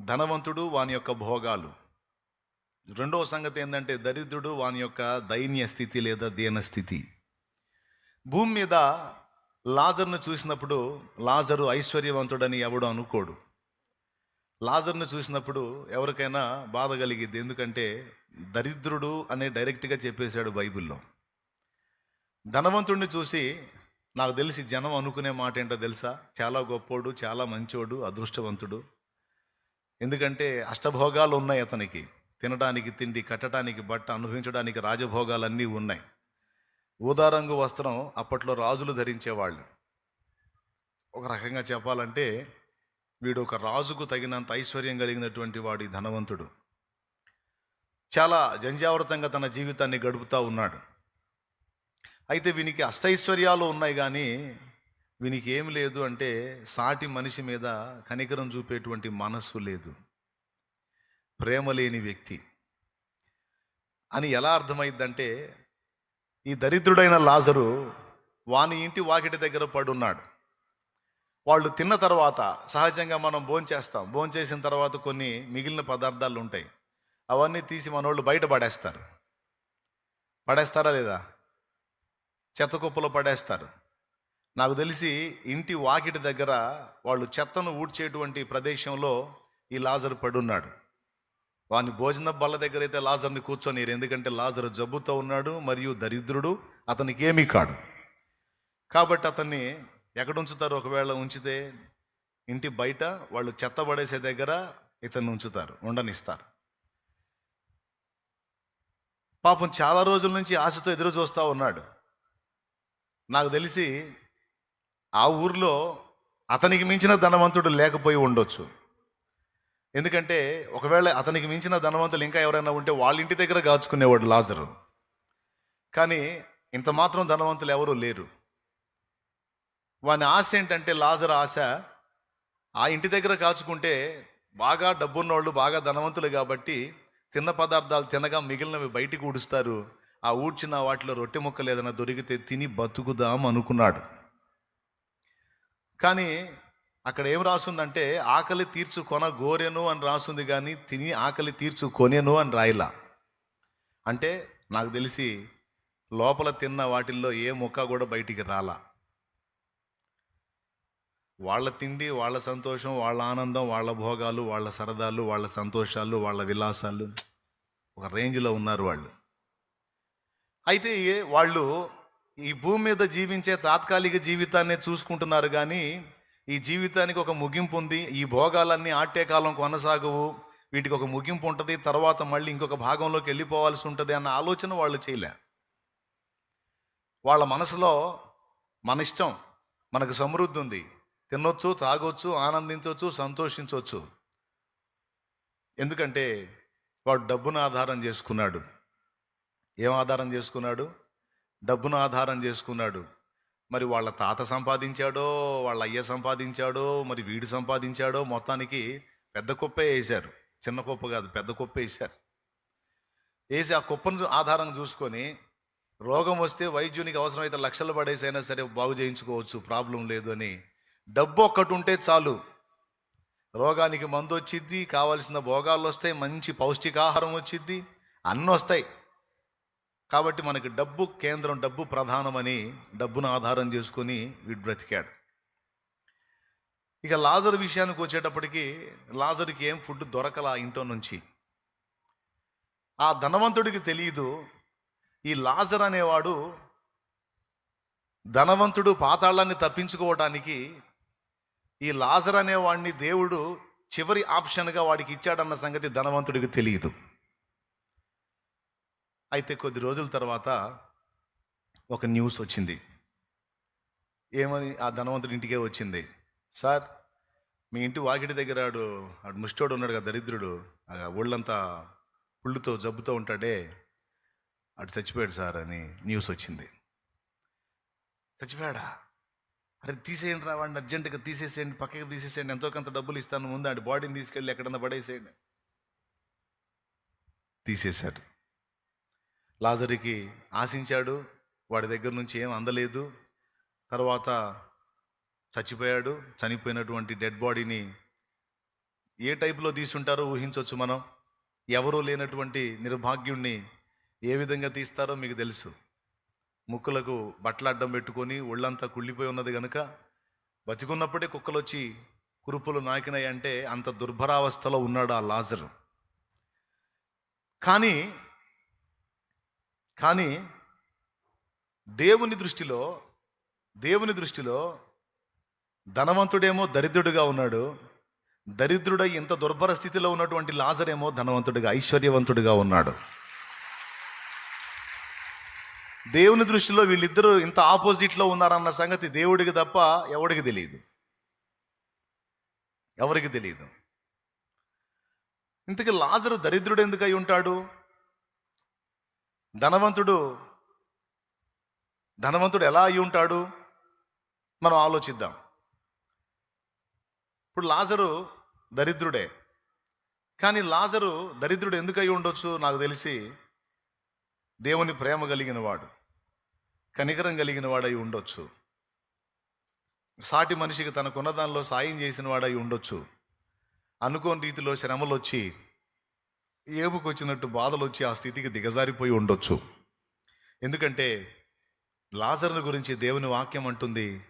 ధనవంతుడు వాని యొక్క భోగాలు. రెండవ సంగతి ఏంటంటే దరిద్రుడు వాని యొక్క దైన్య స్థితి లేదా దీన స్థితి. భూమి మీద లాజర్ను చూసినప్పుడు లాజరు ఐశ్వర్యవంతుడని ఎవడు అనుకోడు. లాజర్ను చూసినప్పుడు ఎవరికైనా బాధ కలిగింది ఎందుకంటే దరిద్రుడు అనే డైరెక్ట్గా చెప్పేశాడు బైబిల్లో. ధనవంతుడిని చూసి నాకు తెలిసి జనం అనుకునే మాట ఏంటో తెలుసా? చాలా గొప్పోడు చాలా మంచోడు అదృష్టవంతుడు. ఎందుకంటే అష్టభోగాలు ఉన్నాయి అతనికి. తినడానికి తిండి కట్టడానికి బట్ట అనుభవించడానికి రాజభోగాలన్నీ ఉన్నాయి. ఊదారంగు వస్త్రం అప్పట్లో రాజులు ధరించేవాళ్ళు. ఒక రకంగా చెప్పాలంటే వీడు ఒక రాజుకు తగినంత ఐశ్వర్యం కలిగినటువంటి వాడి ధనవంతుడు. చాలా జంజావృతంగా తన జీవితాన్ని గడుపుతూ ఉన్నాడు. అయితే వీనికి అష్టైశ్వర్యాలు ఉన్నాయి కానీ వీనికి ఏం లేదు అంటే సాటి మనిషి మీద కనికరం చూపేటువంటి మనస్సు లేదు. ప్రేమ లేని వ్యక్తి. అని ఎలా అర్థమైందంటే ఈ దరిద్రుడైన లాజరు వాని ఇంటి వాకిటి దగ్గర పడున్నాడు. వాళ్ళు తిన్న తర్వాత సహజంగా మనం భోంచేస్తాం భోంచేసిన తర్వాత కొన్ని మిగిలిన పదార్థాలు ఉంటాయి. అవన్నీ తీసి మనోళ్ళు బయట పడేస్తారు. పడేస్తారా లేదా? చెత్త కుప్పలో పడేస్తారు. నాకు తెలిసి ఇంటి వాకిటి దగ్గర వాళ్ళు చెత్తను ఊడ్చేటువంటి ప్రదేశంలో ఈ లాజర్ పడున్నాడు. వాని భోజన బల్ల దగ్గర అయితే లాజర్ని కూర్చొని ఎందుకంటే లాజర్ జబ్బుతో ఉన్నాడు మరియు దరిద్రుడు అతనికి ఏమీ కాడు. కాబట్టి అతన్ని ఎక్కడ ఉంచుతారు ఒకవేళ ఉంచితే ఇంటి బయట వాళ్ళు చెత్త పడేసే దగ్గర ఇతన్ని ఉంచుతారు ఉండనిస్తారు. పాపం చాలా రోజుల నుంచి ఆశతో ఎదురు చూస్తూ ఉన్నాడు. నాకు తెలిసి ఆ ఊర్లో అతనికి మించిన ధనవంతుడు లేకపోయి ఉండొచ్చు. ఎందుకంటే ఒకవేళ అతనికి మించిన ధనవంతులు ఇంకా ఎవరైనా ఉంటే వాళ్ళ ఇంటి దగ్గర కాచుకునేవాడు లాజరు. కానీ ఇంత మాత్రం ధనవంతులు ఎవరూ లేరు. వాని ఆశ ఏంటంటే లాజర్ ఆశ ఆ ఇంటి దగ్గర కాచుకుంటే బాగా డబ్బున్నోళ్ళు బాగా ధనవంతులు కాబట్టి తిన్న పదార్థాలు తినగా మిగిలినవి బయటికి ఊడుస్తారు. ఆ ఊడ్చిన వాటిలో రొట్టె ముక్కలు ఏదైనా దొరికితే తిని బతుకుదాం అనుకున్నాడు. కానీ అక్కడ ఏం రాసుందంటే ఆకలి తీర్చుకొన గోరెను అని రాసుంది కానీ తిని ఆకలి తీర్చుకొనేను అని రాయిలా. అంటే నాకు తెలిసి లోపల తిన్న వాటిల్లో ఏ ముక్క కూడా బయటికి రాలా. వాళ్ళ తిండి వాళ్ళ సంతోషం వాళ్ళ ఆనందం వాళ్ళ భోగాలు వాళ్ళ సరదాలు వాళ్ళ సంతోషాలు వాళ్ళ విలాసాలు ఒక రేంజ్లో ఉన్నారు వాళ్ళు. అయితే వాళ్ళు ఈ భూమి మీద జీవించే తాత్కాలిక జీవితాన్ని చూసుకుంటున్నారు కానీ ఈ జీవితానికి ఒక ముగింపు ఉంది. ఈ భోగాలన్నీ ఆట్టే కాలం కొనసాగవు. వీటికి ఒక ముగింపు ఉంటుంది. తర్వాత మళ్ళీ ఇంకొక భాగంలోకి వెళ్ళిపోవాల్సి ఉంటుంది అన్న ఆలోచన వాళ్ళు చేయలే. వాళ్ళ మనసులో మన ఇష్టం మనకు సమృద్ధి ఉంది. తినొచ్చు తాగొచ్చు ఆనందించవచ్చు సంతోషించవచ్చు ఎందుకంటే వాడు డబ్బును ఆధారం చేసుకున్నాడు. ఏం ఆధారం చేసుకున్నాడు? డబ్బును ఆధారం చేసుకున్నాడు. మరి వాళ్ళ తాత సంపాదించాడో వాళ్ళ అయ్య సంపాదించాడో మరి వీడు సంపాదించాడో మొత్తానికి పెద్ద కుప్పే వేశారు. చిన్న కుప్ప కాదు పెద్ద కుప్ప వేశారు. వేసి ఆ కుప్పను ఆధారం చూసుకొని రోగం వస్తే వైద్యునికి అవసరమైతే లక్షలు పడేసి అయినా సరే బాగు చేయించుకోవచ్చు ప్రాబ్లం లేదు అని డబ్బు ఒక్కటి ఉంటే చాలు. రోగానికి మందు వచ్చిద్ది కావాల్సిన భోగాలు వస్తాయి మంచి పౌష్టికాహారం వచ్చిద్ది అన్నీ వస్తాయి కాబట్టి మనకి డబ్బు కేంద్రం డబ్బు ప్రధానమని డబ్బును ఆధారం చేసుకొని వీడు బ్రతికాడు. ఇక లాజర్ విషయానికి వచ్చేటప్పటికి లాజర్కి ఏం ఫుడ్ దొరకల ఇంట్లో నుంచి. ఆ ధనవంతుడికి తెలియదు ఈ లాజర్ అనేవాడు ధనవంతుడు పాతాళాన్ని తప్పించుకోవడానికి ఈ లాజర్ అనేవాడిని దేవుడు చివరి ఆప్షన్గా వాడికి ఇచ్చాడన్న సంగతి ధనవంతుడికి తెలియదు అయితే కొద్ది రోజుల తర్వాత ఒక న్యూస్ వచ్చింది. ఏమని ఆ ధనవంతుడి ఇంటికే వచ్చింది. సార్ మీ ఇంటి వాకిటి దగ్గర ఆడు ఆడు ముష్టోడు ఉన్నాడు కదా దరిద్రుడు. ఒళ్ళంతా పుళ్ళుతో జబ్బుతో ఉంటాడే. అటు చచ్చిపోయాడు సార్ అని న్యూస్ వచ్చింది. చచ్చిపోయాడా? అరే తీసేయండి రా అర్జెంటుగా తీసేసేయండి పక్కకి తీసేసేయండి. ఎంతో కొంత డబ్బులు ఇస్తాను. ముందు ఆడి బాడీని తీసుకెళ్ళి ఎక్కడన్నా పడేసేయండి తీసేశాడు లాజరికి ఆశించాడు. వాడి దగ్గర నుంచి ఏం అందలేదు. తర్వాత చచ్చిపోయాడు. చనిపోయినటువంటి డెడ్ బాడీని ఏ టైప్లో తీసుంటారో ఊహించవచ్చు మనం. ఎవరూ లేనటువంటి నిర్భాగ్యుణ్ణి ఏ విధంగా తీస్తారో మీకు తెలుసు. ముక్కులకు బట్టలు అడ్డం పెట్టుకొని ఒళ్ళంతా కుళ్ళిపోయి ఉన్నది కనుక బతికున్నప్పుడే కుక్కలు వచ్చి కురుపులు నాకినాయి అంటే అంత దుర్భరావస్థలో ఉన్నాడు ఆ లాజరు. కానీ కానీ దేవుని దృష్టిలో దేవుని దృష్టిలో ధనవంతుడేమో దరిద్రుడిగా ఉన్నాడు. దరిద్రుడై ఇంత దుర్భర స్థితిలో ఉన్నటువంటి లాజరేమో ధనవంతుడిగా ఐశ్వర్యవంతుడిగా ఉన్నాడు. దేవుని దృష్టిలో వీళ్ళిద్దరూ ఇంత ఆపోజిట్లో ఉన్నారన్న సంగతి దేవుడికి తప్ప ఎవడికి తెలియదు. ఎవరికి తెలియదు? ఇంతకీ లాజరు దరిద్రుడు ఎందుకై ఉంటాడు? ధనవంతుడు ధనవంతుడు ఎలా అయి ఉంటాడు? మనం ఆలోచిద్దాం. ఇప్పుడు లాజరు దరిద్రుడే. కానీ లాజరు దరిద్రుడు ఎందుకు అయి ఉండొచ్చు? నాకు తెలిసి దేవుని ప్రేమ కలిగిన వాడు కనికరం కలిగిన వాడై ఉండొచ్చు. సాటి మనిషికి తనకున్న దానిలో సాయం చేసిన వాడై ఉండొచ్చు. అనుకోని రీతిలో శ్రమలు వచ్చి ఏపుకొచ్చినట్టు బాధలు వచ్చి ఆ స్థితికి దిగజారిపోయి ఉండొచ్చు. ఎందుకంటే లాజర్ను గురించి దేవుని వాక్యం అంటుంది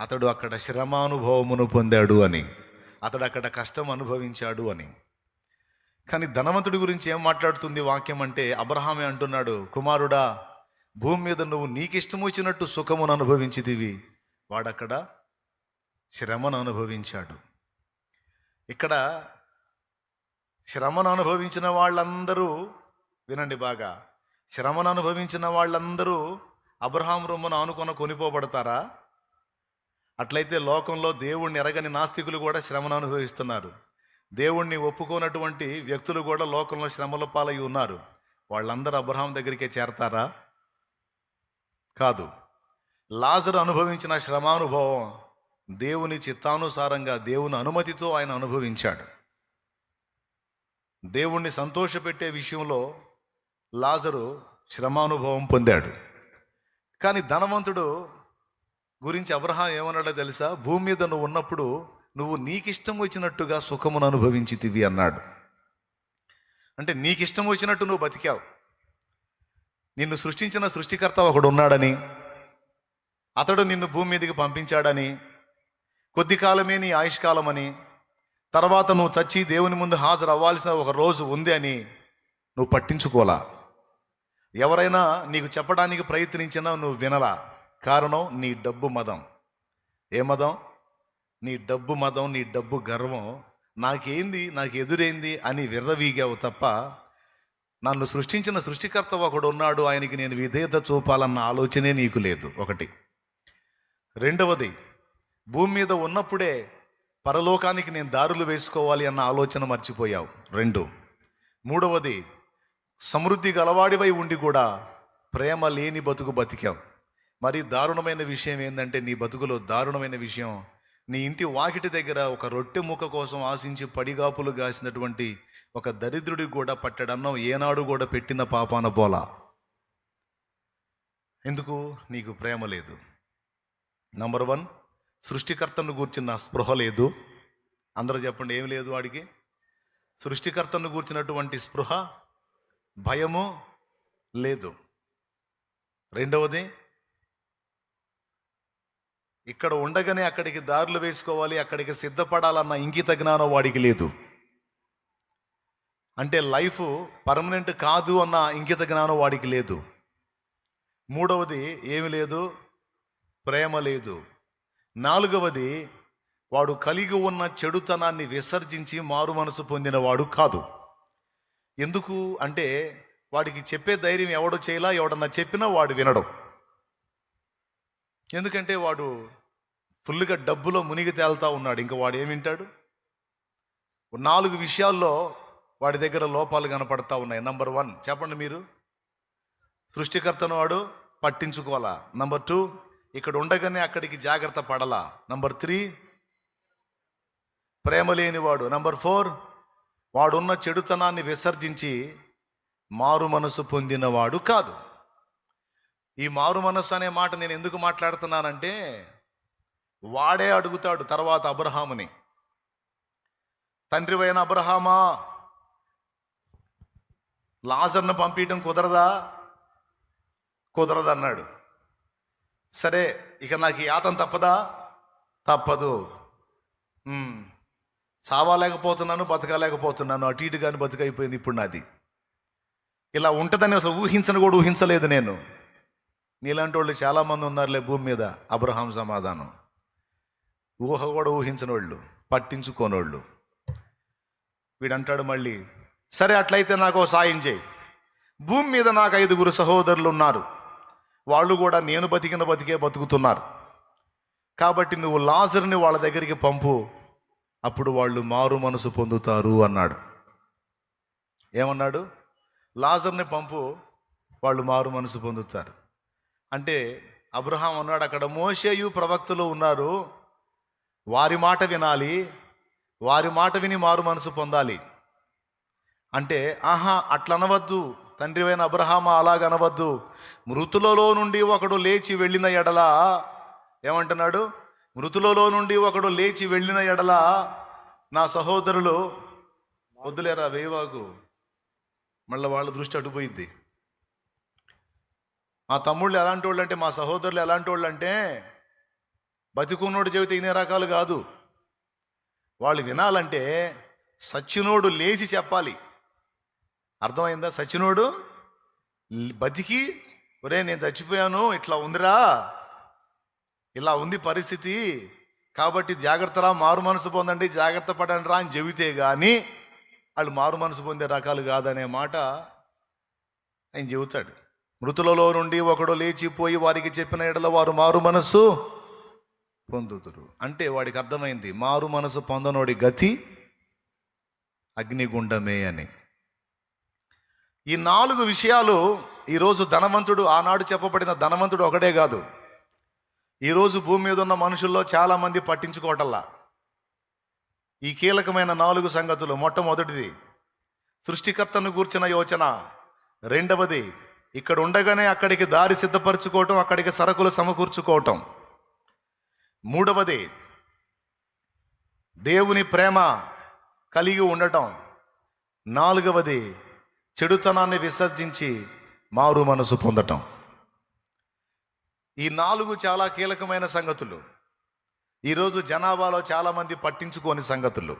అతడు అక్కడ శ్రమానుభవమును పొందాడు అని అతడు అక్కడ కష్టం అనుభవించాడు అని. కానీ ధనవంతుడి గురించి ఏం మాట్లాడుతుంది వాక్యం అంటే అబ్రహామే అంటున్నాడు కుమారుడా భూమి మీద నువ్వు నీకిష్టం వచ్చినట్టు సుఖమును అనుభవించిదివి వాడక్కడ శ్రమను అనుభవించాడు. ఇక్కడ శ్రమను అనుభవించిన వాళ్ళందరూ వినండి బాగా శ్రమను అనుభవించిన వాళ్ళందరూ అబ్రహాం రొమ్మను ఆనుకొన కొనిపోబడతారా? అట్లయితే లోకంలో దేవుణ్ణి ఎరగని నాస్తికులు కూడా శ్రమను అనుభవిస్తున్నారు దేవుణ్ణి ఒప్పుకోనటువంటి వ్యక్తులు కూడా లోకంలో శ్రమల పాలై ఉన్నారు. వాళ్ళందరూ అబ్రహాం దగ్గరికే చేరతారా? కాదు. లాజరు అనుభవించిన శ్రమానుభవం దేవుని చిత్తానుసారంగా దేవుని అనుమతితో ఆయన అనుభవించాడు. దేవుణ్ణి సంతోషపెట్టే విషయంలో లాజరు శ్రమానుభవం పొందాడు. కానీ ధనవంతుడు గురించి అబ్రహాం ఏమన్నాడో తెలుసా? భూమి మీద నువ్వు ఉన్నప్పుడు నువ్వు నీకిష్టం వచ్చినట్టుగా సుఖమును అనుభవించితివి అన్నాడు. అంటే నీకిష్టం వచ్చినట్టు నువ్వు బతికావు. నిన్ను సృష్టించిన సృష్టికర్త ఒకడు ఉన్నాడని అతడు నిన్ను భూమి మీదకి పంపించాడని కొద్ది కాలమే నీ ఆయుష్కాలమని తర్వాత నువ్వు చచ్చి దేవుని ముందు హాజరు అవ్వాల్సిన ఒక రోజు ఉంది అని నువ్వు పట్టించుకోలా ఎవరైనా నీకు చెప్పడానికి ప్రయత్నించినా నువ్వు వినలా. కారణం నీ డబ్బు మదం. ఏ మదం? నీ డబ్బు మదం నీ డబ్బు గర్వం. నాకేంది? నాకు ఎదురైంది? అని విర్రవీగావు తప్ప నన్ను సృష్టించిన సృష్టికర్త ఒకడు ఉన్నాడు. ఆయనకి నేను విధేయత చూపాలన్న ఆలోచనే నీకు లేదు. ఒకటి. రెండవది భూమి మీద ఉన్నప్పుడే పరలోకానికి నేను దారులు వేసుకోవాలి అన్న ఆలోచన మర్చిపోయావు. రెండు. మూడవది సమృద్ధి గలవాడివై ఉండి కూడా ప్రేమ లేని బతుకు బతికావు. మరి దారుణమైన విషయం ఏంటంటే నీ బతుకులో దారుణమైన విషయం నీ ఇంటి వాకిటి దగ్గర ఒక రొట్టె ముక్క కోసం ఆశించి పడిగాపులు గాసినటువంటి ఒక దరిద్రుడికి కూడా పట్టడన్నం ఏనాడు కూడా పెట్టిన పాపాన పోలా ఎందుకు? నీకు ప్రేమ లేదు. నంబర్ వన్ సృష్టికర్తను గూర్చిన స్పృహ లేదు. అందరూ చెప్పండి ఏం లేదు వాడికి? సృష్టికర్తను గూర్చినటువంటి స్పృహ భయము లేదు. రెండవది ఇక్కడ ఉండగానే అక్కడికి దారులు వేసుకోవాలి అక్కడికి సిద్ధపడాలన్న ఇంకిత జ్ఞానం వాడికి లేదు. అంటే లైఫ్ పర్మనెంట్ కాదు అన్న ఇంకిత జ్ఞానం వాడికి లేదు. మూడవది ఏమి లేదు? ప్రేమ లేదు. నాలుగవది వాడు కలిగి ఉన్న చెడుతనాన్ని విసర్జించి మారు మనసు పొందినవాడు కాదు. ఎందుకు అంటే వాడికి చెప్పే ధైర్యం ఎవడో చేయలా ఎవడన్నా చెప్పినా వాడు వినడం. ఎందుకంటే వాడు ఫుల్గా డబ్బులో మునిగి తేలుతా ఉన్నాడు. ఇంకా వాడు ఏమి వింటాడు? నాలుగు విషయాల్లో వాడి దగ్గర లోపాలు కనపడతా ఉన్నాయి. నంబర్ వన్ చెప్పండి మీరు. సృష్టికర్తను వాడు పట్టించుకోవాలా? నంబర్ టూ ఇక్కడ ఉండగానే అక్కడికి జాగ్రత్త పడలా. నంబర్ త్రీ ప్రేమ లేనివాడు. నంబర్ ఫోర్ వాడున్న చెడుతనాన్ని విసర్జించి మారు మనసు పొందినవాడు కాదు. ఈ మారు మనస్సు అనే మాట నేను ఎందుకు మాట్లాడుతున్నానంటే వాడే అడుగుతాడు తర్వాత అబ్రహాముని. తండ్రివైన అబ్రహామా లాజర్ను పంపించడం కుదరదా? కుదరదన్నాడు. సరే ఇక నాకు ఈ యాతం తప్పదా? తప్పదు. ఉమ్, బతకలేకపోతున్నాను. అటు ఇటు కానీ బతుకైపోయింది ఇప్పుడు నాది. ఇలా ఉంటుందని అసలు ఊహించను కూడా ఊహించలేదు నేను. నీలాంటి వాళ్ళు చాలామంది ఉన్నారులే భూమి మీద అబ్రహాం సమాధానం. ఊహ కూడా ఊహించని వాళ్ళు పట్టించుకోనోళ్ళు. వీడంటాడు మళ్ళీ సరే అట్లయితే నాకు సాయం చేయి. భూమి మీద నాకు ఐదుగురు సహోదరులు ఉన్నారు వాళ్ళు కూడా నేను బతికిన బతికే బతుకుతున్నారు. కాబట్టి నువ్వు లాజర్ని వాళ్ళ దగ్గరికి పంపు. అప్పుడు వాళ్ళు మారు మనసు పొందుతారు అన్నాడు. ఏమన్నాడు? లాజర్ని పంపు వాళ్ళు మారు మనసు పొందుతారు. అంటే అబ్రహాం అన్నాడు అక్కడ మోషేయు ప్రవక్తలు ఉన్నారు. వారి మాట వినాలి వారి మాట విని మారు మనసు పొందాలి. అంటే ఆహా అట్లనవద్దు. తండ్రివైన అబ్రహామ అలాగనవద్దు మృతులలో నుండి ఒకడు లేచి వెళ్ళిన ఎడల ఏమంటున్నాడు? మృతులలో నుండి ఒకడు లేచి వెళ్ళిన ఎడల నా సహోదరులు వద్దులేరా వేవాకు మళ్ళీ వాళ్ళ దృష్టి అటుపోయిద్ది. మా తమ్ముళ్ళు ఎలాంటి వాళ్ళు అంటే మా సహోదరులు ఎలాంటి వాళ్ళు అంటే బతికున్నోడు చెబితే ఇన్ని రకాలు కాదు. వాళ్ళు వినాలంటే సచ్చినోడు లేచి చెప్పాలి. అర్థమైందా? సచినుడు బతికి ఒరే నేను చచ్చిపోయాను ఇట్లా ఉందిరా. ఇలా ఉంది పరిస్థితి. కాబట్టి జాగ్రత్తరా మారు మనసు పొందండి జాగ్రత్త పడండి రా అని చెబితే కానీ వాళ్ళు మారు మనసు పొందే రకాలు కాదనే మాట ఆయన చెబుతాడు. మృతులలో నుండి ఒకడు లేచిపోయి వారికి చెప్పిన ఎడల వారు మారు మనస్సు పొందుతురు అంటే వాడికి అర్థమైంది మారు మనసు పొందనోడి గతి అగ్నిగుండమే అని. ఈ నాలుగు విషయాలు ఈరోజు ధనవంతుడు ఆనాడు చెప్పబడిన ధనవంతుడు ఒకటే కాదు. ఈరోజు భూమి మీద ఉన్న మనుషుల్లో చాలామంది పట్టించుకోవటల్లా ఈ కీలకమైన నాలుగు సంగతులు మొట్టమొదటిది సృష్టికర్తను గూర్చిన యోచన. రెండవది ఇక్కడ ఉండగానే అక్కడికి దారి సిద్ధపరచుకోవటం అక్కడికి సరుకులు సమకూర్చుకోవటం. మూడవది దేవుని ప్రేమ కలిగి ఉండటం. నాలుగవది చెడుతనాన్ని విసర్జించి మారు మనసు పొందటం. ఈ నాలుగు చాలా కీలకమైన సంగతులు. ఈరోజు జనాభాలో చాలామంది పట్టించుకోని సంగతులు.